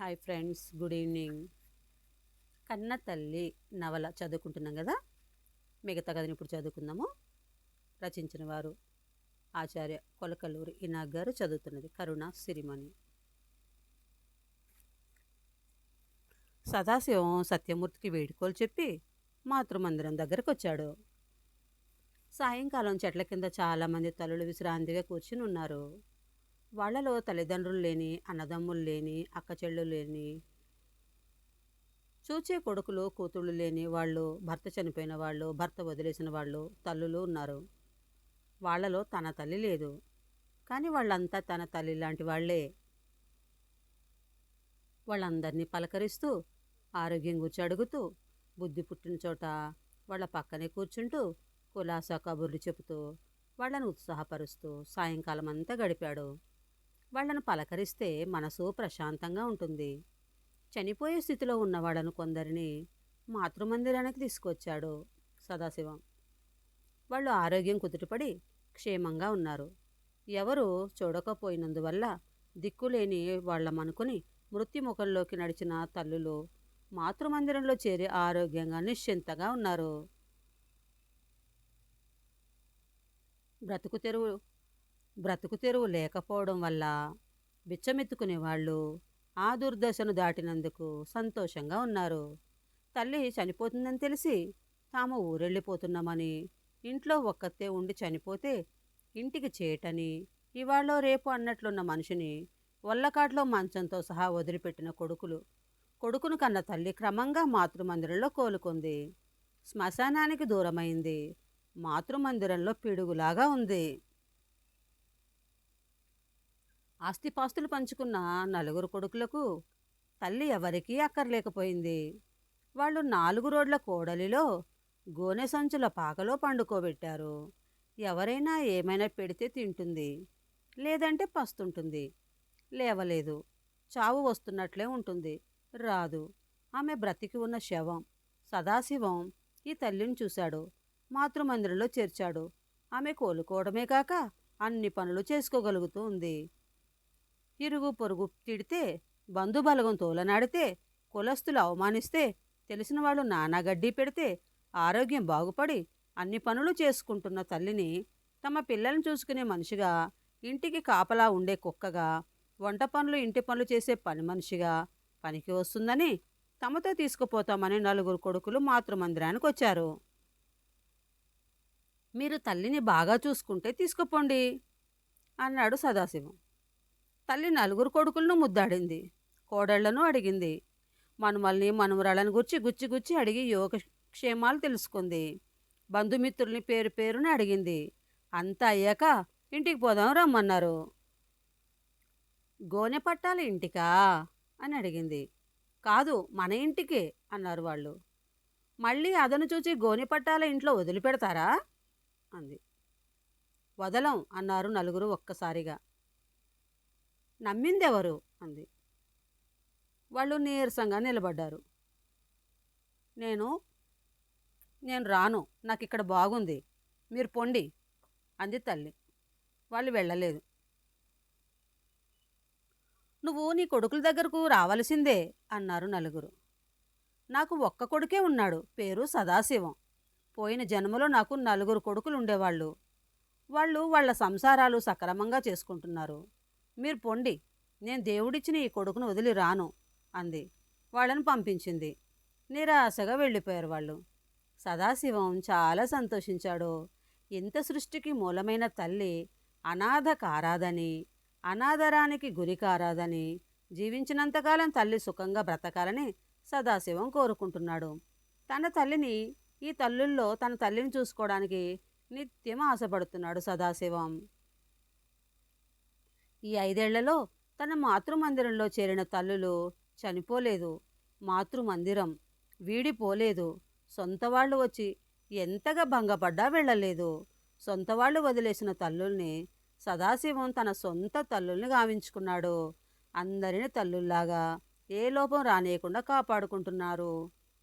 Hi friends good evening. కన్న తల్లి నవల చదువుకుంటున్నాం కదా? మిగతా కథని ఇప్పుడు చదువుకుందాము. రచించిన వారు ఆచార్య కొలకల్లూరు ఇనాగ్ గారు చదువుతున్నది కరుణ సిరిమణి. సదాశివం సత్యమూర్తికి వేడుకోలు చెప్పి మాతృమందిరం దగ్గరకు వచ్చాడు సాయంకాలం చెట్ల కింద చాలామంది తల్లులు విశ్రాంతిగా కూర్చుని ఉన్నారు. వాళ్ళలో తల్లిదండ్రులు లేని అన్నదమ్ములు లేని అక్క చెల్లెలు లేని చూచే కొడుకులు కూతుళ్ళు లేని వాళ్ళు భర్త చనిపోయిన వాళ్ళు భర్త వదిలేసిన వాళ్ళు తల్లులు ఉన్నారు. వాళ్ళలో తన తల్లి లేదు. కానీ వాళ్ళంతా తన తల్లి లాంటి వాళ్ళే. వాళ్ళందరినీ పలకరిస్తూ ఆరోగ్యం గురించి అడుగుతూ బుద్ధి పుట్టిన చోట వాళ్ళ పక్కనే కూర్చుంటూ కులాసా కబుర్లు చెబుతూ వాళ్ళను ఉత్సాహపరుస్తూ సాయంకాలం అంతా గడిపాడు. వాళ్ళను పలకరిస్తే మనసు ప్రశాంతంగా ఉంటుంది. చనిపోయే స్థితిలో ఉన్నవాడను కొందరిని మాతృమందిరానికి తీసుకొచ్చాడు సదాశివం. వాళ్ళు ఆరోగ్యం కుదుటపడి క్షేమంగా ఉన్నారు. ఎవరు చూడకపోయినందువల్ల దిక్కులేని వాళ్ళమనుకుని మృత్యుముఖంలోకి నడిచిన తల్లులు మాతృమందిరంలో చేరి ఆరోగ్యంగా నిశ్చింతగా ఉన్నారు. బ్రతుకు తెరువు బ్రతుకు తెరువు లేకపోవడం వల్ల బిచ్చమెత్తుకునే వాళ్ళు ఆ దుర్దశను దాటినందుకు సంతోషంగా ఉన్నారు. తల్లి చనిపోతుందని తెలిసి తాము ఊరెళ్ళిపోతున్నామని ఇంట్లో ఒక్కతే ఉండి చనిపోతే ఇంటికి చేటని ఇవాళ రేపు అన్నట్లున్న మనిషిని ఒళ్ళకాట్లో మంచంతో సహా వదిలిపెట్టిన కొడుకులు. కొడుకును కన్న తల్లి క్రమంగా మాతృమందిరంలో కోలుకుంది. శ్మశానానికి దూరమైంది. మాతృమందిరంలో పిడుగులాగా ఉంది. ఆస్తిపాస్తులు పంచుకున్న నలుగురు కొడుకులకు తల్లి ఎవరికీ అక్కర్లేకపోయింది. వాళ్ళు నాలుగు రోడ్ల కోడలిలో గోనె సంచుల పాకలో పండుకోబెట్టారు. ఎవరైనా ఏమైనా పెడితే తింటుంది లేదంటే పస్తుంటుంది. లేవలేదు చావు వస్తున్నట్లే ఉంటుంది. రాదు ఆమె బ్రతికి ఉన్న శవం. సదాశివం ఈ తల్లిని చూశాడు. మాతృమందిరంలో చేర్చాడు. ఆమె కోలుకోవడమే కాక అన్ని పనులు చేసుకోగలుగుతూ ఉంది. ఇరుగు పొరుగు తిడితే బంధుబలగం తోలనాడితే కులస్తులు అవమానిస్తే తెలిసిన వాళ్ళు నానాగడ్డి పెడితే ఆరోగ్యం బాగుపడి అన్ని పనులు చేసుకుంటున్న తల్లిని తమ పిల్లల్ని చూసుకునే మనిషిగా ఇంటికి కాపలా ఉండే కుక్కగా వంట పనులు ఇంటి పనులు చేసే పని మనిషిగా పనికి వస్తుందని తమతో తీసుకుపోతామని నలుగురు కొడుకులు మాతృమందిరానికి వచ్చారు. మీరు తల్లిని బాగా చూసుకుంటే తీసుకుపోండి అన్నాడు సదాశివం. తల్లి నలుగురు కొడుకులను ముద్దాడింది. కోడళ్ళను అడిగింది. మనుమల్ని మనుమరాళ్ళని గుచ్చి గుచ్చి గుచ్చి అడిగి యోగక్షేమాలు తెలుసుకుంది. బంధుమిత్రుల్ని పేరు పేరుని అడిగింది. అంతా అయ్యాక ఇంటికి పోదాం రమ్మన్నారు. గోనె పట్టాలి ఇంటికా? అని అడిగింది. కాదు మన ఇంటికే అన్నారు వాళ్ళు. మళ్ళీ అదను చూచి గోనె పట్టాల ఇంట్లో వదిలిపెడతారా? అంది. వదలం అన్నారు నలుగురు ఒక్కసారిగా. నమ్మిందెవరు? అంది. వాళ్ళు నీరసంగా నిలబడ్డారు. నేను నేను రాను నాకు ఇక్కడ బాగుంది మీరు పొండి అంది తల్లి. వాళ్ళు వెళ్ళలేదు. నువ్వు నీ కొడుకుల దగ్గరకు రావలసిందే అన్నారు నలుగురు. నాకు ఒక్క కొడుకే ఉన్నాడు పేరు సదాశివం. పోయిన జన్మలో నాకు నలుగురు కొడుకులు ఉండేవాళ్ళు వాళ్ళు వాళ్ళ సంసారాలు సక్రమంగా చేసుకుంటున్నారు. మీరు పొండి. నేను దేవుడిచ్చిన ఈ కొడుకును వదిలి రాను అంది. వాళ్ళని పంపించింది. నిరాశగా వెళ్ళిపోయారు వాళ్ళు. సదాశివం చాలా సంతోషించాడు. ఇంత సృష్టికి మూలమైన తల్లి అనాథ కారాదని అనాదరానికి గురి కారాదని జీవించినంతకాలం తల్లి సుఖంగా బ్రతకాలని సదాశివం కోరుకుంటున్నాడు. తన తల్లిని ఈ తల్లుల్లో తన తల్లిని చూసుకోవడానికి నిత్యం ఆశపడుతున్నాడు సదాశివం. ఈ ఐదేళ్ళలో తన మాతృమందిరంలో చేరిన తల్లులు చనిపోలేదు. మాతృమందిరం వీడిపోలేదు. సొంత వాళ్ళు వచ్చి ఎంతగా భంగపడ్డా వెళ్ళలేదు. సొంత వాళ్ళు వదిలేసిన తల్లుల్ని సదాశివం తన సొంత తల్లుల్ని గావించుకున్నాడు. అందరిని తల్లుల్లాగా ఏ లోపం రానియకుండా కాపాడుకుంటున్నారు.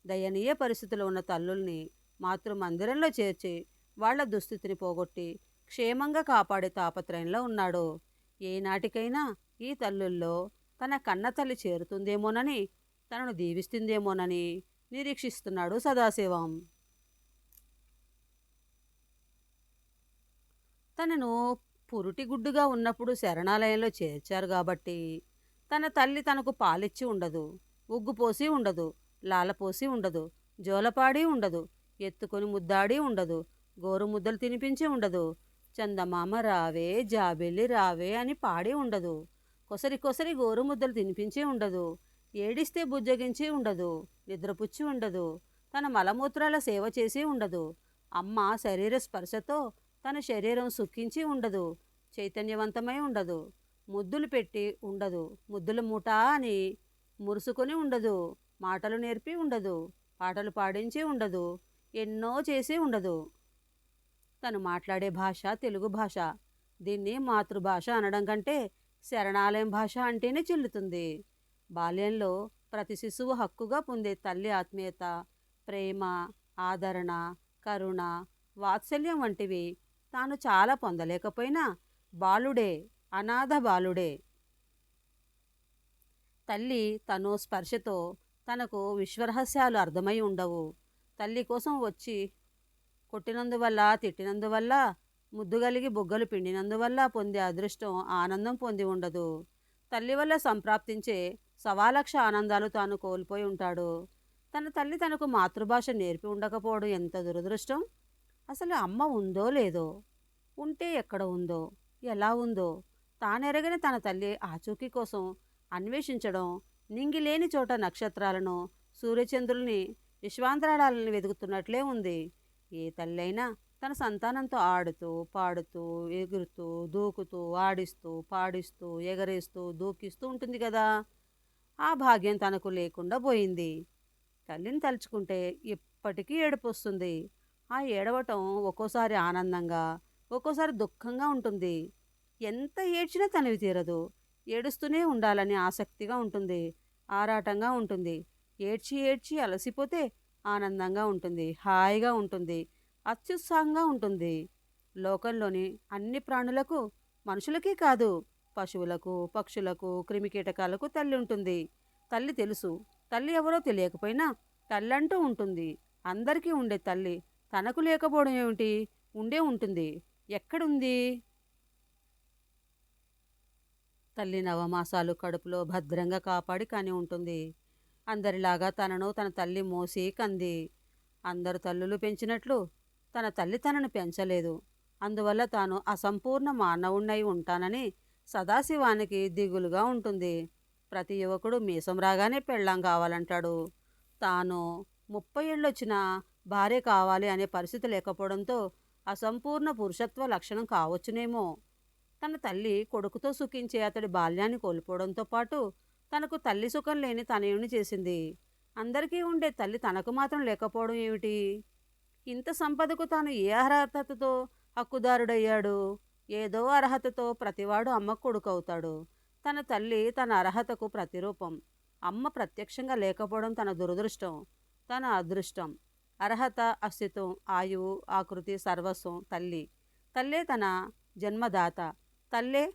దయనీయ పరిస్థితులు ఉన్న తల్లుల్ని మాతృమందిరంలో చేర్చి వాళ్ళ దుస్థితిని పోగొట్టి క్షేమంగా కాపాడే తాపత్రయంలో ఉన్నాడు. ఏనాటికైనా ఈ తల్లుల్లో తన కన్న తల్లి చేరుతుందేమోనని తనను దీవిస్తుందేమోనని నిరీక్షిస్తున్నాడు సదాశివం. తనను పురుటిగుడ్డుగా ఉన్నప్పుడు శరణాలయంలో చేర్చారు కాబట్టి తన తల్లి తనకు పాలిచ్చి ఉండదు ఉగ్గుపోసి ఉండదు లాలపోసి ఉండదు జోలపాడి ఉండదు ఎత్తుకొని ముద్దాడి ఉండదు గోరు ముద్దలు తినిపించి ఉండదు చందమామ రావే జాబెల్లి రావే అని పాడి ఉండదు. కొసరి కొసరి గోరు ముద్దలు తినిపించి ఉండదు. ఏడిస్తే బుజ్జగించి ఉండదు. నిద్రపుచ్చి ఉండదు. తన మలమూత్రాల సేవ చేసి ఉండదు. అమ్మ శరీర స్పర్శతో తన శరీరం సుఖించి ఉండదు. చైతన్యవంతమై ఉండదు. ముద్దులు పెట్టి ఉండదు. ముద్దుల మూట అని మురుసుకొని ఉండదు. మాటలు నేర్పి ఉండదు. పాటలు పాడించి ఉండదు. ఎన్నో చేసి ఉండదు. తను మాట్లాడే భాష తెలుగు భాష. దీన్ని మాతృభాష అనడం కంటే శరణాలయం భాష అంటేనే చెల్లుతుంది. బాల్యంలో ప్రతి శిశువు హక్కుగా పొందే తల్లి ఆత్మీయత ప్రేమ ఆదరణ కరుణ వాత్సల్యం వంటివి తాను చాలా పొందలేకపోయినా బాలుడే అనాథ బాలుడే. తల్లి తను స్పర్శతో తనకు విశ్వరహస్యాలు అర్థమై ఉండవు. తల్లి కోసం వచ్చి కొట్టినందువల్ల తిట్టినందువల్ల ముద్దు కలిగి బుగ్గలు పిండినందువల్ల పొందే అదృష్టం ఆనందం పొంది ఉండదు. తల్లి వల్ల సంప్రాప్తించే సవాలక్ష ఆనందాలు తాను కోల్పోయి ఉంటాడు. తన తల్లి తనకు మాతృభాష నేర్పి ఉండకపోవడం ఎంత దురదృష్టం? అసలు అమ్మ ఉందో లేదో? ఉంటే ఎక్కడ ఉందో? ఎలా ఉందో? తానెరగని తన తల్లి ఆచూకీ కోసం అన్వేషించడం నింగిలేని చోట నక్షత్రాలను సూర్యచంద్రుల్ని విశ్వాంతరాళాలను వెతుకుతున్నట్లే ఉంది. ఏ తల్లైనా తన సంతానంతో ఆడుతూ పాడుతూ ఎగురుతూ దూకుతూ ఆడిస్తూ పాడిస్తూ ఎగరేస్తూ దూకిస్తూ ఉంటుంది కదా. ఆ భాగ్యం తనకు లేకుండా పోయింది. తల్లిని తలుచుకుంటే ఇప్పటికీ ఏడుపు వస్తుంది. ఆ ఏడవటం ఒక్కోసారి ఆనందంగా ఒక్కోసారి దుఃఖంగా ఉంటుంది. ఎంత ఏడ్చినా తనివి తీరదు. ఏడుస్తూనే ఉండాలని ఆసక్తిగా ఉంటుంది ఆరాటంగా ఉంటుంది. ఏడ్చి ఏడ్చి అలసిపోతే ఆనందంగా ఉంటుంది హాయిగా ఉంటుంది అత్యుత్సాహంగా ఉంటుంది. లోకంలోని అన్ని ప్రాణులకు మనుషులకే కాదు పశువులకు పక్షులకు క్రిమికీటకాలకు తల్లి ఉంటుంది. తల్లి తెలుసు తల్లి ఎవరో తెలియకపోయినా తల్లంటూ ఉంటుంది. అందరికీ ఉండే తల్లి తనకు లేకపోవడం ఏమిటి? ఉండే ఉంటుంది. ఎక్కడుంది? తల్లి నవమాసాలు కడుపులో భద్రంగా కాపాడి కానీ ఉంటుంది. అందరిలాగా తనను తన తల్లి మోసి కంది. అందరు తల్లులు పెంచినట్లు తన తల్లి తనను పెంచలేదు. అందువల్ల తాను అసంపూర్ణ మానవుణ్ణై ఉంటానని సదాశివానికి దిగులుగా ఉంటుంది. ప్రతి యువకుడు మీసం రాగానే పెళ్ళాం కావాలంటాడు. తాను ముప్పై ఏళ్ళొచ్చిన భార్య కావాలి అనే పరిస్థితి లేకపోవడంతో అసంపూర్ణ పురుషత్వ లక్షణం కావచ్చునేమో. తన తల్లి కొడుకుతో సుఖించే అతడి బాల్యాన్ని కోల్పోవడంతో పాటు తనకు తల్లి సుఖం లేని తనయుని చేసింది. అందరికీ ఉండే తల్లి తనకు మాత్రం లేకపోవడం ఏమిటి? ఇంత సంపదకు తాను ఏ అర్హతతో హక్కుదారుడయ్యాడు? ఏదో అర్హతతో ప్రతివాడు అమ్మ కొడుకు అవుతాడు తన తల్లి తన అర్హతకు ప్రతిరూపం. అమ్మ ప్రత్యక్షంగా లేకపోవడం తన దురదృష్టం. తన అదృష్టం. అర్హత అస్తిత్వం ఆయువు ఆకృతి సర్వస్వం తల్లి. తల్లే తన జన్మదాత. తల్లే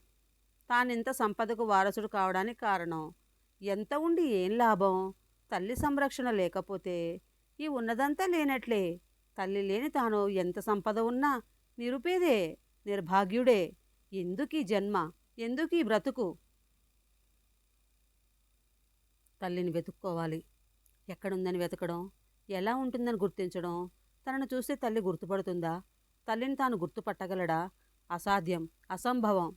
తానింత సంపదకు వారసుడు కావడానికి కారణం. ఎంత ఉండి ఏం లాభం? తల్లి సంరక్షణ లేకపోతే ఈ ఉన్నదంతా లేనట్లే. తల్లి లేని తాను ఎంత సంపద ఉన్నా నిరుపేదే నిర్భాగ్యుడే. ఎందుకీ జన్మ? ఎందుకీ బ్రతుకు? తల్లిని వెతుక్కోవాలి. ఎక్కడుందని వెతకడం? ఎలా ఉంటుందని గుర్తించడం? తనను చూస్తే తల్లి గుర్తుపడుతుందా? తల్లిని తాను గుర్తుపట్టగలడా? అసాధ్యం. అసంభవం.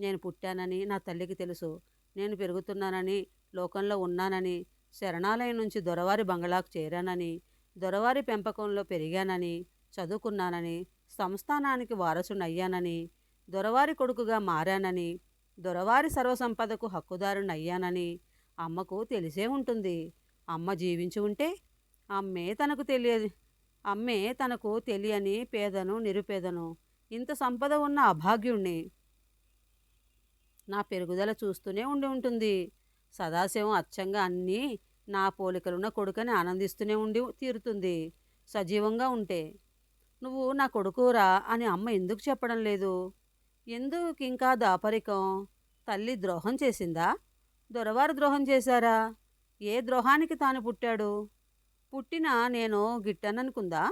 నేను పుట్టానని నా తల్లికి తెలుసు. నేను పెరుగుతున్నానని లోకంలో ఉన్నానని శరణాలయం నుంచి దొరవారి బంగళాకు చేరానని దొరవారి పెంపకంలో పెరిగానని చదువుకున్నానని సంస్థానానికి వారసునయ్యానని దొరవారి కొడుకుగా మారానని దొరవారి సర్వసంపదకు హక్కుదారునయ్యానని అమ్మకు తెలిసే ఉంటుంది. అమ్మ జీవించి ఉంటే అమ్మే తనకు తెలియదు అమ్మే తనకు తెలియని పేదను నిరుపేదను ఇంత సంపద ఉన్న అభాగ్యుణ్ణి నా పెరుగుదల చూస్తూనే ఉండి ఉంటుంది. సదాశివం అచ్చంగా అన్నీ నా పోలికలున్న కొడుకని ఆనందిస్తూనే ఉండి తీరుతుంది. సజీవంగా ఉంటే నువ్వు నా కొడుకురా అని అమ్మ ఎందుకు చెప్పడం లేదు? ఎందుకు ఇంకా దాపరికం? తల్లి ద్రోహం చేసిందా? దొరవారు ద్రోహం చేశారా? ఏ ద్రోహానికి తాను పుట్టాడు? పుట్టిన నేను గిట్టననుకుందా?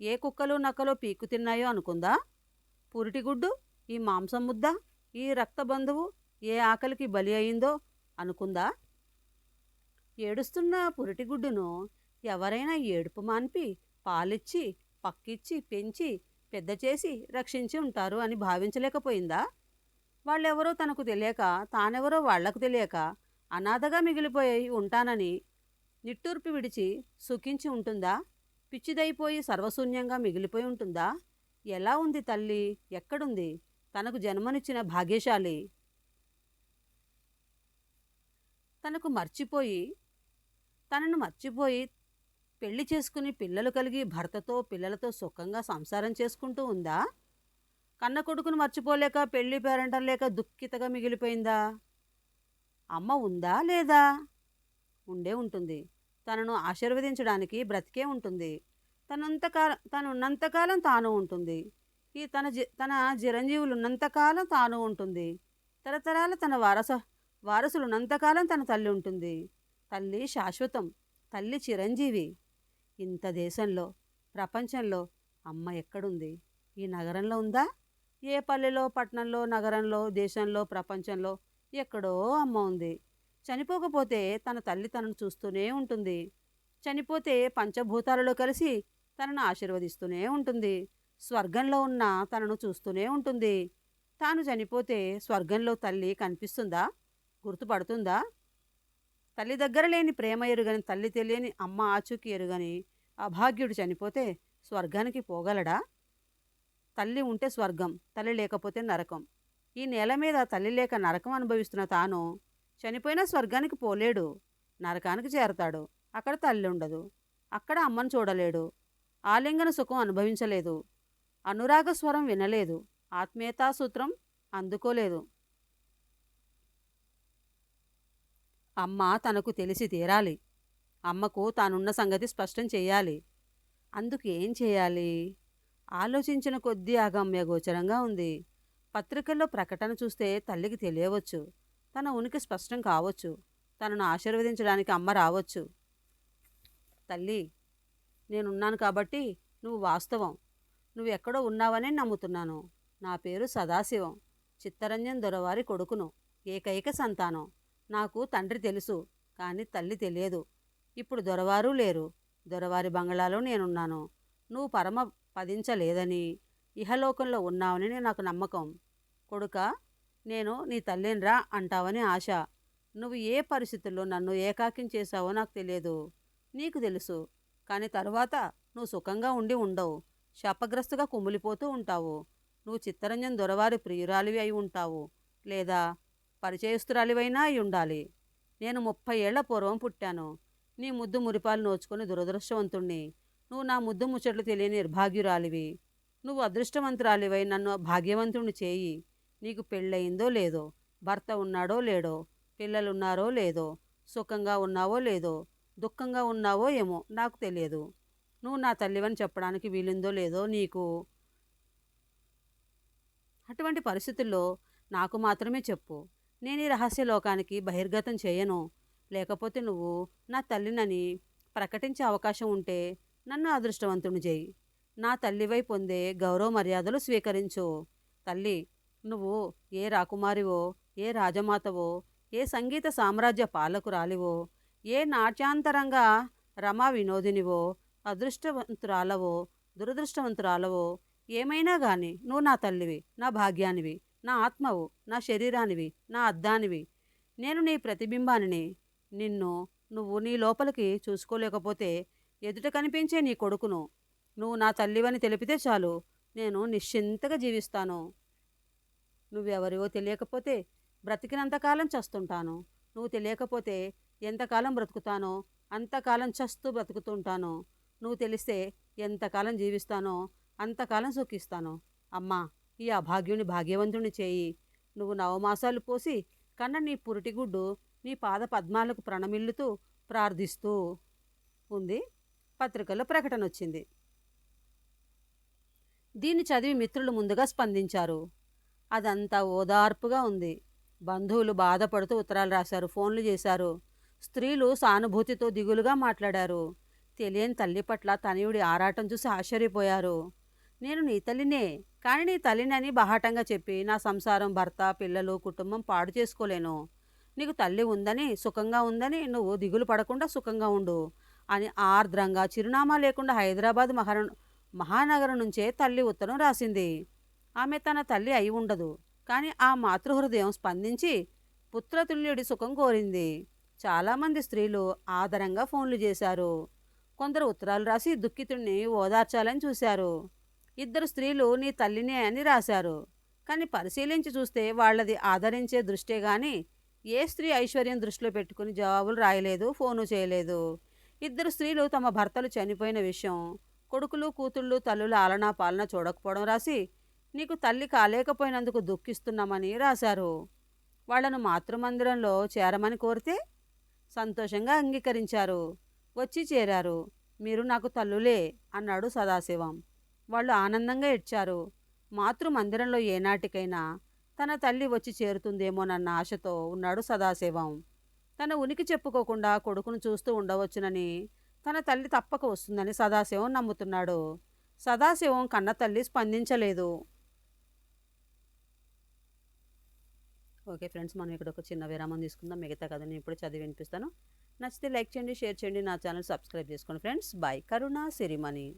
ఏ కుక్కలు నక్కలో పీకు తిన్నాయో అనుకుందా? పురిటిగుడ్డు? ఈ మాంసం ముద్ద? ఈ రక్తబంధువు ఏ ఆకలికి బలి అయిందో అనుకుందా? ఏడుస్తున్న పురిటిగుడ్డును ఎవరైనా ఏడుపు మాన్పి పాలిచ్చి పక్కిచ్చి పెంచి పెద్ద చేసి రక్షించి ఉంటారు అని భావించలేకపోయిందా? వాళ్ళెవరో తనకు తెలియక తానెవరో వాళ్ళకు తెలియక అనాథగా మిగిలిపోయి ఉంటానని నిట్టూర్పి విడిచి సుఖించి ఉంటుందా? పిచ్చిదైపోయి సర్వశూన్యంగా మిగిలిపోయి ఉంటుందా? ఎలా ఉంది తల్లి? ఎక్కడుంది? తనకు జన్మనిచ్చిన భాగ్యశాలి. తనకు మర్చిపోయి తనను మర్చిపోయి పెళ్ళి చేసుకుని పిల్లలు కలిగి భర్తతో పిల్లలతో సుఖంగా సంసారం చేసుకుంటూ ఉందా? కన్న కొడుకును మర్చిపోలేక పెళ్ళి పేరంటం లేక దుఃఖితగా మిగిలిపోయిందా? అమ్మ ఉందా లేదా? ఉండే ఉంటుంది. తనను ఆశీర్వదించడానికి బ్రతికే ఉంటుంది. తనంతకాలం తను ఉన్నంతకాలం తాను ఉంటుంది. ఈ తన జి తన చిరంజీవులు ఉన్నంతకాలం తాను ఉంటుంది. తరతరాల తన వారస వారసులు ఉన్నంతకాలం తన తల్లి ఉంటుంది. తల్లి శాశ్వతం తల్లి చిరంజీవి. ఇంత దేశంలో ప్రపంచంలో అమ్మ ఎక్కడుంది? ఈ నగరంలో ఉందా? ఏ పల్లెలో పట్టణంలో నగరంలో దేశంలో ప్రపంచంలో ఎక్కడో అమ్మ ఉంది. చనిపోకపోతే తన తల్లి తనను చూస్తూనే ఉంటుంది. చనిపోతే పంచభూతాలలో కలిసి తనను ఆశీర్వదిస్తూనే ఉంటుంది. స్వర్గంలో ఉన్న తనను చూస్తూనే ఉంటుంది. తాను చనిపోతే స్వర్గంలో తల్లి కనిపిస్తుందా? గుర్తుపడుతుందా? తల్లి దగ్గర లేని ప్రేమ ఎరుగని తల్లి తెలియని అమ్మ ఆచూకీ ఎరుగని అభాగ్యుడు చనిపోతే స్వర్గానికి పోగలడా? తల్లి ఉంటే స్వర్గం తల్లి లేకపోతే నరకం. ఈ నేల మీద తల్లి లేక నరకం అనుభవిస్తున్న తాను చనిపోయినా స్వర్గానికి పోలేడు నరకానికి చేరతాడు. అక్కడ తల్లి ఉండదు అక్కడ అమ్మను చూడలేడు ఆలింగన సుఖం అనుభవించలేదు. అనురాగ స్వరం వినలేదు. ఆత్మీయతా సూత్రం అందుకోలేదు. అమ్మ తనకు తెలిసి తీరాలి. అమ్మకు తానున్న సంగతి స్పష్టం చేయాలి. అందుకు ఏం చేయాలి? ఆలోచించిన కొద్దీ అగమ్య గోచరంగా ఉంది. పత్రికల్లో ప్రకటన చూస్తే తల్లికి తెలియవచ్చు. తన ఉనికి స్పష్టం కావచ్చు. తనను ఆశీర్వదించడానికి అమ్మ రావచ్చు. తల్లి నేనున్నాను కాబట్టి నువ్వు వాస్తవం. నువ్వు ఎక్కడో ఉన్నావనే నమ్ముతున్నాను. నా పేరు సదాశివం. చిత్తరంజన్ దొరవారి కొడుకును. ఏకైక సంతానం. నాకు తండ్రి తెలుసు కానీ తల్లి తెలియదు. ఇప్పుడు దొరవారు లేరు. దొరవారి బంగళాలో నేనున్నాను. నువ్వు పరమ పదించలేదని ఇహలోకంలో ఉన్నావని నాకు నమ్మకం. కొడుక నేను నీ తల్లినిరా అంటావని ఆశ. నువ్వు ఏ పరిస్థితుల్లో నన్ను ఏకాకిం చేశావో నాకు తెలియదు. నీకు తెలుసు. కానీ తరువాత నువ్వు సుఖంగా ఉండి ఉండవు. శాపగ్రస్తుగా కుమిలిపోతూ ఉంటావు. నువ్వు చిత్తరంజన్ దొరవారి ప్రియురాలివి అయి ఉంటావు. లేదా పరిచయస్తురాలివైనా అయి ఉండాలి. నేను ముప్పై ఏళ్ళ పూర్వం పుట్టాను. నీ ముద్దు మురిపాలు నోచుకొని దురదృష్టవంతుణ్ణి. నువ్వు నా ముద్దు ముచ్చట్లు తెలియని నిర్భాగ్యురాలివి. నువ్వు అదృష్టవంతురాలివై నన్ను భాగ్యవంతుణ్ణి చేయి. నీకు పెళ్ళయిందో లేదో భర్త ఉన్నాడో లేడో పిల్లలున్నారో లేదో సుఖంగా ఉన్నావో లేదో దుఃఖంగా ఉన్నావో ఏమో నాకు తెలియదు. నువ్వు నా తల్లివని చెప్పడానికి వీలుందో లేదో నీకు అటువంటి పరిస్థితుల్లో నాకు మాత్రమే చెప్పు. నేను ఈ రహస్య లోకానికి బహిర్గతం చేయను. లేకపోతే నువ్వు నా తల్లినని ప్రకటించే అవకాశం ఉంటే నన్ను అదృష్టవంతుని చేయి. నా తల్లివై పొందే గౌరవ మర్యాదలు స్వీకరించు. తల్లి నువ్వు ఏ రాకుమారివో ఏ రాజమాతవో ఏ సంగీత సామ్రాజ్య పాలకురాలివో ఏ నాట్యాంతరంగా రమా వినోదినివో అదృష్టవంతురాలవో దురదృష్టవంతురాలవో ఏమైనా గాని నువ్వు నా తల్లివి నా భాగ్యానివి నా ఆత్మవు నా శరీరానివి నా అద్దానివి. నేను నీ ప్రతిబింబానిని నిన్ను నువ్వు నీ లోపలికి చూసుకోలేకపోతే ఎదుట కనిపించే నీ కొడుకును నువ్వు నా తల్లివని తెలిపితే చాలు నేను నిశ్చింతగా జీవిస్తాను. నువ్వెవరివో తెలియకపోతే బ్రతికినంతకాలం చస్తుంటాను. నువ్వు తెలియకపోతే ఎంతకాలం బ్రతుకుతానో అంతకాలం చస్తూ బ్రతుకుతుంటాను. నువ్వు తెలిస్తే ఎంతకాలం జీవిస్తానో అంతకాలం సుఖిస్తాను. అమ్మా ఈ అభాగ్యుని భాగ్యవంతుని చేయి. నువ్వు నవమాసాలు పోసి కన్న నీ పురిటిగుడ్డు నీ పాద పద్మాలకు ప్రణమిల్లుతూ ప్రార్థిస్తూ ఉంది. పత్రికలో ప్రకటన వచ్చింది. దీన్ని చదివి మిత్రులు ముందుగా స్పందించారు. అదంతా ఓదార్పుగా ఉంది. బంధువులు బాధపడుతూ ఉత్తరాలు రాశారు ఫోన్లు చేశారు. స్త్రీలు సానుభూతితో దిగులుగా మాట్లాడారు. తెలియని తల్లి పట్ల తనయుడి ఆరాటం చూసి ఆశ్చర్యపోయారు. నేను నీ తల్లినే కానీ నీ తల్లినని బహాటంగా చెప్పి నా సంసారం భర్త పిల్లలు కుటుంబం పాడు చేసుకోలేను. నీకు తల్లి ఉందని సుఖంగా ఉందని నువ్వు దిగులు పడకుండా సుఖంగా ఉండు అని ఆర్ద్రంగా చిరునామా లేకుండా హైదరాబాద్ మహార మహానగరం నుంచే తల్లి ఉత్తరం రాసింది. ఆమె తన తల్లి అయి ఉండదు కానీ ఆ మాతృహృదయం స్పందించి పుత్రతుల్యుడి సుఖం కోరింది. చాలామంది స్త్రీలు ఆదరంగా ఫోన్లు చేశారు. కొందరు ఉత్తరాలు రాసి దుఃఖితుడిని ఓదార్చాలని చూశారు. ఇద్దరు స్త్రీలు నీ తల్లినే అని రాశారు. కానీ పరిశీలించి చూస్తే వాళ్ళది ఆదరించే దృష్టే కానీ ఏ స్త్రీ ఐశ్వర్యం దృష్టిలో పెట్టుకుని జవాబులు రాయలేదు ఫోను చేయలేదు. ఇద్దరు స్త్రీలు తమ భర్తలు చనిపోయిన విషయం కొడుకులు కూతుళ్ళు తల్లుల ఆలనా పాలన చూడకపోవడం రాసి నీకు తల్లి కాలేకపోయినందుకు దుఃఖిస్తున్నామని రాశారు. వాళ్ళను మాతృమందిరంలో చేరమని కోరితే సంతోషంగా అంగీకరించారు. వచ్చి చేరారు. మీరు నాకు తల్లులే అన్నాడు సదాశివం. వాళ్ళు ఆనందంగా ఇచ్చారు మాతృమందిరంలో ఏనాటికైనా తన తల్లి వచ్చి చేరుతుందేమోనన్న ఆశతో ఉన్నాడు సదాశివం. తన ఉనికి చెప్పుకోకుండా కొడుకును చూస్తూ ఉండవచ్చునని తన తల్లి తప్పక వస్తుందని సదాశివం నమ్ముతున్నాడు. సదాశివం కన్న తల్లి స్పందించలేదు. ఓకే ఫ్రెండ్స్ మనం ఇక్కడ ఒక చిన్న విరామం తీసుకుందాం. మిగతా కథ నేను ఇప్పుడు చదివి వినిపిస్తాను. నచ్చితే లైక్ చేయండి షేర్ చేయండి నా ఛానల్ సబ్స్క్రైబ్ చేసుకోండి ఫ్రెండ్స్. బాయ్. కరుణ సిరిమణి.